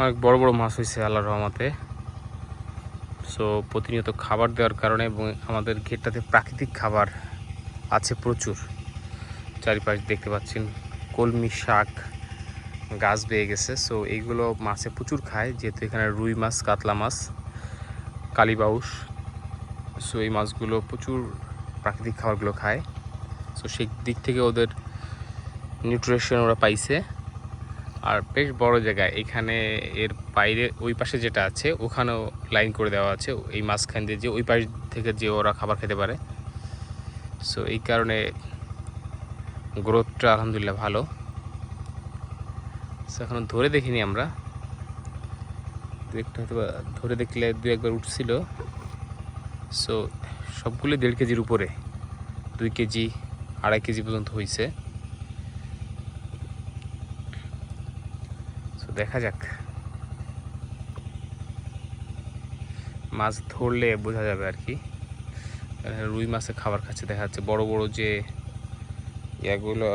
অনেক বড় বড় মাছ হয়েছে আল্লাহ রহমাতে। সো প্রতিনিয়ত খাবার দেওয়ার কারণে এবং আমাদের ঘেরটাতে প্রাকৃতিক খাবার আছে প্রচুর। চারিপাশ দেখতে পাচ্ছেন কলমি শাক, গাছ বেয়ে গেছে। সো এইগুলো মাছে প্রচুর খায়, যেহেতু এখানে রুই মাছ, কাতলা মাছ কালীবাউস সো এই মাছগুলো প্রচুর প্রাকৃতিক খাবারগুলো খায়। সো সেই দিক থেকে ওদের নিউট্রিশন ওরা পাইছে। আর বেশ বড় জায়গায় এখানে এর বাইরে ওই পাশে যেটা আছে, ওখানেও লাইন করে দেওয়া আছে। এই মাঝখান দিয়ে যে ওই পাশ থেকে যে ওরা খাবার খেতে পারে। সো এই কারণে গ্রোথটা আলহামদুলিল্লাহ ভালো। সো এখন ধরে দেখিনি আমরা। দু একটা হয়তো ধরে দেখলে দু একবার উঠছিল। সো সবগুলো দেড় কেজির উপরে দুই কেজি, আড়াই কেজি পর্যন্ত হয়েছে সো দেখা যাক। মাছ ধরলে বোঝা যাবে আর কি। রুই মাছে খাবার খাচ্ছে, দেখা যাচ্ছে বড় বড় যে ইয়াগুলো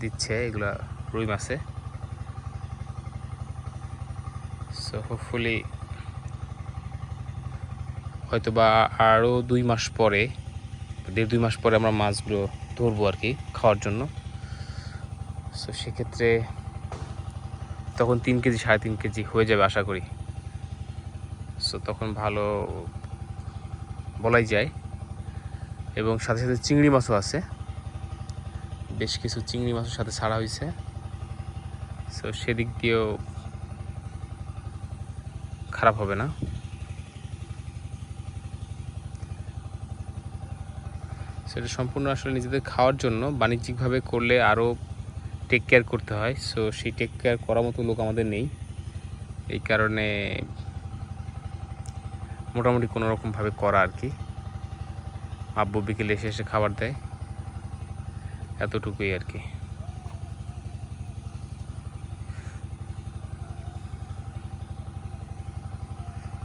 দিচ্ছে, এগুলো রুই মাছে। সো হোপফুলি হয়তো বা আরও দুই মাস পরে, দেড় দুই মাস পরে আমরা মাছগুলো ধরবো আর কি খাওয়ার জন্য। সো সেক্ষেত্রে তখন তিন কেজি, সাড়ে তিন কেজি হয়ে যাবে আশা করি। সো তখন ভালো বলাই যায়। এবং সাথে সাথে চিংড়ি মাছও আছে। বেশ কিছু চিংড়ি মাছের সাথে ছাড়া হয়েছে। সো সেদিক দিয়েও খারাপ হবে না। সেটা সম্পূর্ণ আসলে নিজেদের খাওয়ার জন্য বাণিজ্যিকভাবে করলে আরও টেক কেয়ার করতে হয় সো সেই টেক কেয়ার করার মতো লোক আমাদের নেই। এই কারণে মোটামুটি কোনো রকমভাবে করা আর কি। আব্বু বিকেলে এসে এসে খাবার দেয়, এতটুকুই আর কি।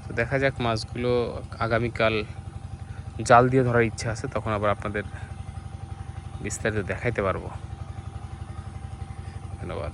তো দেখা যাক মাছগুলো আগামীকাল জাল দিয়ে ধরার ইচ্ছা আছে, তখন আবার আপনাদের বিস্তারিত দেখাইতে পারব। ধন্যবাদ